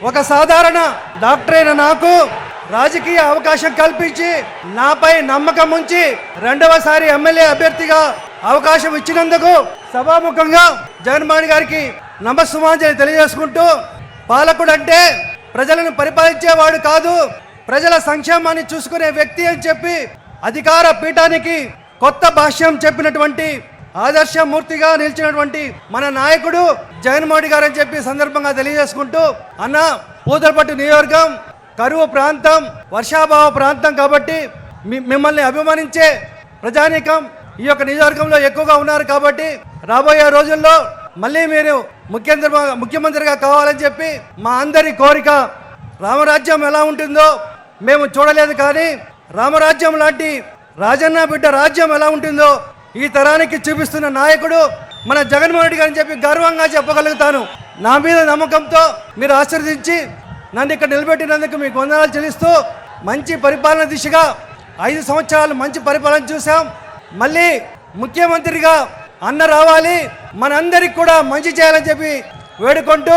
ఒక సాధారణ డాక్టర్ అయిన నాకు? రాజకీయ అవకాశం కల్పించి నాపై నమ్మకం ఉంచి రెండవసారి ఎమ్మెల్యే అభ్యర్థిగా అవకాశం ఇచ్చినందుకు సభాముఖంగా జగన్మోహన్ గారికి నమస్సుమాంజలి తెలియజేసుకుంటూ పాలకుడు అంటే ప్రజలను పరిపాలించేవాడు కాదు ప్రజల సంక్షేమాన్ని చూసుకునే వ్యక్తి అని చెప్పి అధికార పీఠానికి కొత్త భాష్యం చెప్పినటువంటి ఆదర్శమూర్తిగా నిలిచినటువంటి మన నాయకుడు జగన్మోహన్ గారు అని చెప్పి సందర్భంగా తెలియజేసుకుంటూ అన్న పూతలపట్టు నియోజకవర్గం కరువు ప్రాంతం వర్షాభావ ప్రాంతం కాబట్టి మిమ్మల్ని అభిమానించే ప్రజానీకం ఈ యొక్క నియోజకవర్గంలో ఎక్కువగా ఉన్నారు కాబట్టి రాబోయే రోజుల్లో మళ్ళీ మీరు ముఖ్యమంత్రి ముఖ్యమంత్రిగా కావాలని చెప్పి మా అందరి కోరిక రామరాజ్యం ఎలా ఉంటుందో మేము చూడలేదు కానీ రామరాజ్యం లాంటి రాజన్న బిడ్డ రాజ్యం ఎలా ఉంటుందో ఈ తరానికి చూపిస్తున్న నాయకుడు మన జగన్మోహన్ రెడ్డి గారిని చెప్పి గర్వంగా చెప్పగలుగుతాను. నా మీద నమ్మకంతో మీరు ఆశీర్వదించి నన్ను ఇక్కడ నిలబెట్టినందుకు మీకు వందనాలు చెల్లిస్తూ మంచి పరిపాలన దిశగా ఐదు సంవత్సరాలు మంచి పరిపాలన చూసాం మళ్ళీ ముఖ్యమంత్రిగా అన్న రావాలి. మనందరికి కూడా మంచి చేయాలని చెప్పి వేడుకుంటూ